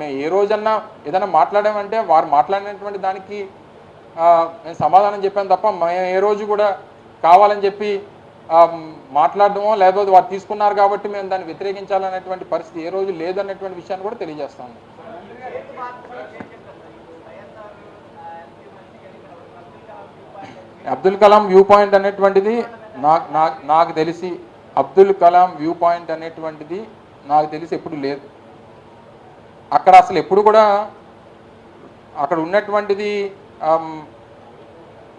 మేము ఏ రోజన్నా ఏదైనా మాట్లాడామంటే వారు మాట్లాడినటువంటి దానికి మేము సమాధానం చెప్పాను తప్ప మేము ఏ రోజు కూడా కావాలని చెప్పి మాట్లాడడమో లేకపోతే వారు తీసుకున్నారు కాబట్టి మేము దాన్ని వ్యతిరేకించాలనేటువంటి పరిస్థితి ఏ రోజు లేదనేటువంటి విషయాన్ని కూడా తెలియజేస్తాను అబ్దుల్ కలాం వ్యూ పాయింట్ అనేటువంటిది నాకు నాకు తెలిసి అబ్దుల్ కలాం వ్యూ పాయింట్ అనేటువంటిది నాకు తెలిసి ఎప్పుడు లేదు. అక్కడ అసలు ఎప్పుడు కూడా అక్కడ ఉన్నటువంటిది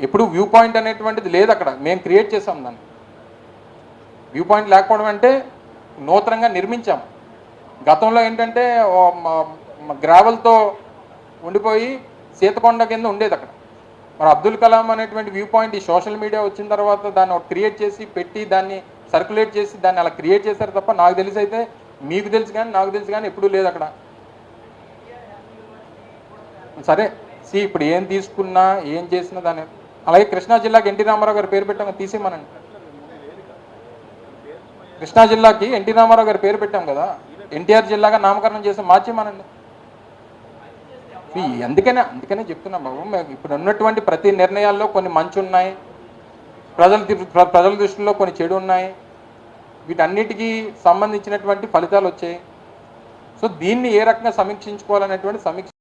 ఎప్పుడు వ్యూ పాయింట్ అనేటువంటిది లేదు అక్కడ. మేము క్రియేట్ చేసాం దాన్ని. వ్యూ పాయింట్ లేకపోవడం అంటే నూతనంగా నిర్మించాం. గతంలో ఏంటంటే గ్రావెల్తో ఉండిపోయి సీతకొండ కింద ఉండేది అక్కడ. మరి అబ్దుల్ కలాం అనేటువంటి వ్యూ పాయింట్ ఈ సోషల్ మీడియా వచ్చిన తర్వాత దాన్ని క్రియేట్ చేసి పెట్టి దాన్ని సర్క్యులేట్ చేసి దాన్ని అలా క్రియేట్ చేశారు తప్ప నాకు తెలిసి అయితే మీకు తెలుసు కానీ నాకు తెలుసు కానీ ఎప్పుడూ లేదు అక్కడ. సరే సి ఇప్పుడు ఏం తీసుకున్నా ఏం చేసినా దాని అలాగే కృష్ణా జిల్లాకి ఎన్టీ రామారావు గారి పేరు పెట్టాము తీసేమనండి కృష్ణా జిల్లాకి ఎన్టీ రామారావు గారి పేరు పెట్టాం కదా ఎన్టీఆర్ జిల్లాగా నామకరణం చేసి మార్చేమనండి అందుకనే అందుకనే చెప్తున్నా బాబు ఇప్పుడు ఉన్నటువంటి ప్రతి నిర్ణయాల్లో కొన్ని మంచి ఉన్నాయి ప్రజల ప్రజల దృష్టిలో కొన్ని చెడు ఉన్నాయి వీటన్నిటికీ సంబంధించినటువంటి ఫలితాలు వచ్చాయి. సో దీన్ని ఏ రకంగా సమీక్షించుకోవాలనేటువంటి సమీక్ష